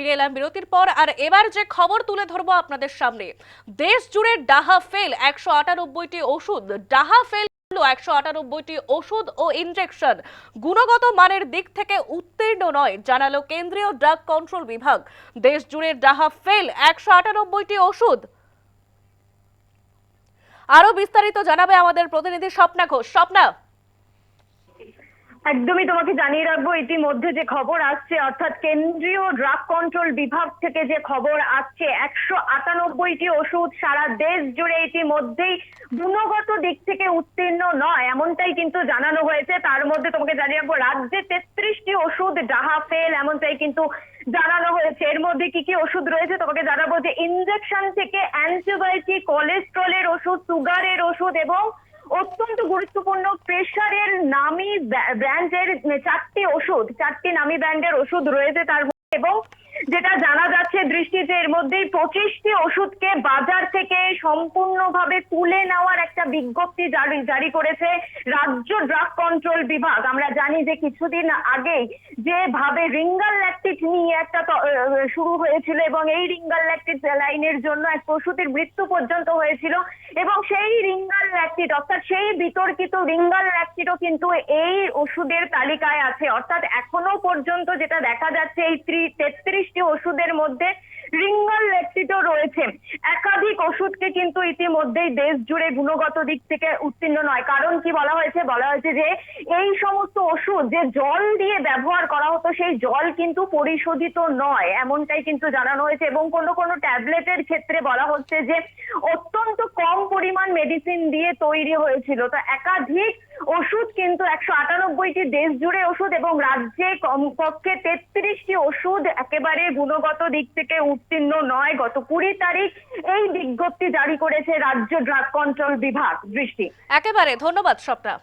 ফিরে এলাম বিরতির পর, আর এবার যে খবর তুলে ধরবো আপনাদের সামনে। দেশ জুড়ে ডাহা ফেল, একশো আটানব্বইটি ওষুধ। ডাহা ফেল, একশো আটানব্বইটি ওষুধ ও ইনজেকশন গুণগত মানের দিক থেকে উত্তীর্ণ নয়, জানালো কেন্দ্রীয় ড্রাগ কন্ট্রোল বিভাগ। দেশ জুড়ে ডাহা ফেল, একশো আটানব্বইটি ওষুধ। আরও বিস্তারিত জানাবে আমাদের প্রতিনিধি স্বপ্না ঘোষ। স্বপ্না একদমই তোমাকে জানিয়ে রাখব, ইতিমধ্যে যে খবর আসছে, অর্থাৎ কেন্দ্রীয় ড্রাগ কন্ট্রোল বিভাগ থেকে যে খবর আসছে, একশো আটানব্বইটি ওষুধ সারা দেশ জুড়ে ইতিমধ্যেই গুণগত দিক থেকে উত্তীর্ণ নয়, এমনটাই কিন্তু জানানো হয়েছে। তার মধ্যে তোমাকে জানিয়ে রাখব, রাজ্যে তেত্রিশটি ওষুধ ডাহা ফেল, এমনটাই কিন্তু জানানো হয়েছে। এর মধ্যে কি কি ওষুধ রয়েছে তোমাকে জানাব যে, ইনজেকশন থেকে অ্যান্টিবায়োটিক, কোলেস্ট্রলের ওষুধ, সুগারের ওষুধ এবং অত্যন্ত গুরুত্বপূর্ণ প্রেশারের নামি ব্র্যান্ডের চারটি ওষুধ চারটি নামি ব্র্যান্ডের ওষুধ রয়েছে তার এবং যেটা জানা যাচ্ছে দৃষ্টিতে এর মধ্যেই পঁচিশটি ওষুধকে বাজার থেকে সম্পূর্ণভাবে তুলে নেওয়ার একটা বিজ্ঞপ্তি জারি জারি করেছে রাজ্য ড্রাগ কন্ট্রোল বিভাগ। আমরা জানি যে কিছুদিন আগেই যেভাবে রিঙ্গাল ল্যাকটিট নিয়ে একটা শুরু হয়েছিল এবং এই রিঙ্গাল ল্যাকটিট লাইনের জন্য এক প্রসূতির মৃত্যু পর্যন্ত হয়েছিল এবং সেই রিঙ্গাল ল্যাকটিট অর্থাৎ সেই বিতর্কিত রিঙ্গাল ল্যাকটিটও কিন্তু এই ওষুধের তালিকায় আছে। অর্থাৎ এখনও পর্যন্ত যেটা দেখা যাচ্ছে এই তেত্রিশটি ওষুধের মধ্যে রিঙ্গাল ল্যাকটিটও রয়েছে। একাধিক ওষুধকে কিন্তু ইতিমধ্যেই দেশ জুড়ে গুণগত দিক থেকে উত্তীর্ণ নয়। কারণ কি বলা হয়েছে? বলা হয়েছে যে, এই সমস্ত ওষুধ যে জল দিয়ে ব্যবহার করা হতো, সেই জল কিন্তু পরিশোধিত নয়, এমনটাই কিন্তু জানানো হয়েছে। এবং কোনো কোনো ট্যাবলেটের ক্ষেত্রে বলা হচ্ছে যে, অত্যন্ত কম পরিমাণ মেডিসিন দিয়ে তৈরি হয়েছিল। তো একাধিক ওষুধ কিন্তু একশো আটানব্বইটি দেশ জুড়ে ওষুধ এবং রাজ্যে কমপক্ষে তেত্রিশটি ওষুধ একেবারে গুণগত দিক থেকে উত্তীর্ণ নয়। গত কুড়ি তারিখ এই বিজ্ঞপ্তি জারি করেছে রাজ্য ড্রাগ কন্ট্রোল বিভাগ। দৃষ্টি। একেবারে, ধন্যবাদ স্বপ্না